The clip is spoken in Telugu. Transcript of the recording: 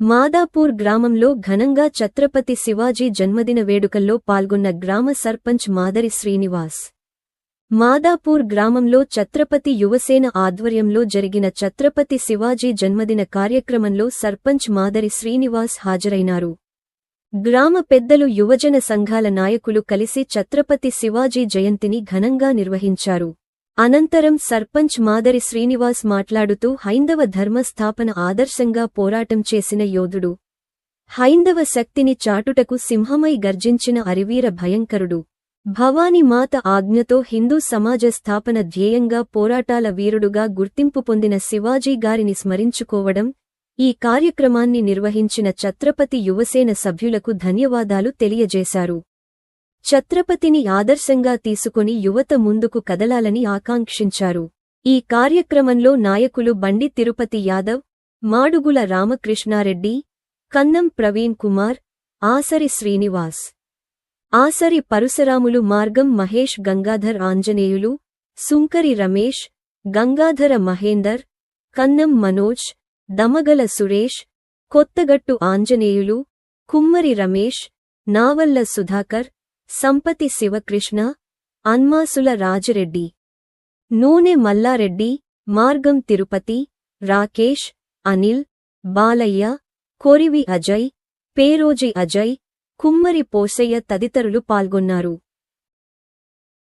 మాదాపూర్ గ్రామంలో ఘనంగా ఛత్రపతి శివాజీ జన్మదిన వేడుకల్లో పాల్గొన్న గ్రామ సర్పంచ్ మాదరి శ్రీనివాస్. మాదాపూర్ గ్రామంలో ఛత్రపతి యువసేన ఆధ్వర్యంలో జరిగిన ఛత్రపతి శివాజీ జన్మదిన కార్యక్రమంలో సర్పంచ్ మాదరి శ్రీనివాస్ హాజరైనారు. గ్రామ పెద్దలు యువజన సంఘాల నాయకులు కలిసి ఛత్రపతి శివాజీ జయంతిని ఘనంగా నిర్వహించారు. అనంతరం సర్పంచ్ మాదరి శ్రీనివాస్ మాట్లాడుతూ హైందవ ధర్మస్థాపన ఆదర్శంగా పోరాటం చేసిన యోధుడు. హైందవ శక్తిని చాటుటకు సింహమై గర్జించిన అరివీర భయంకరుడు. భవానీ మాత ఆజ్ఞతో హిందూ సమాజ స్థాపన ధ్యేయంగా పోరాటాల వీరుడుగా గుర్తింపు పొందిన శివాజీ గారిని స్మరించుకోవడం ఈ కార్యక్రమాన్ని నిర్వహించిన ఛత్రపతి యువసేన సభ్యులకు ధన్యవాదాలు తెలియజేశారు. ఛత్రపతిని ఆదర్శంగా తీసుకుని యువత ముందుకు కదలాలని ఆకాంక్షించారు. ఈ కార్యక్రమంలో నాయకులు బండి తిరుపతి యాదవ్ మాడుగుల రామకృష్ణారెడ్డి కన్నం ప్రవీణ్ కుమార్ ఆసరి శ్రీనివాస్ ఆసరి పరుశరాములు మార్గం మహేష్ గంగాధర్ ఆంజనేయులు సుంకరి రమేష్ గంగాధర మహేందర్ కన్నం మనోజ్ దమగల సురేష్ కొత్తగట్టు ఆంజనేయులు కుమ్మరి రమేష్ నావల్ల సుధాకర్ సంపతి శివకృష్ణ అన్మాసుల రాజిరెడ్డి. నూనె మల్లారెడ్డి మార్గం తిరుపతి రాకేష్ అనిల్ బాలయ్య కొరివి అజయ్ పేరోజి అజయ్ కుమ్మరి పోసయ్య తదితరులు పాల్గొన్నారు.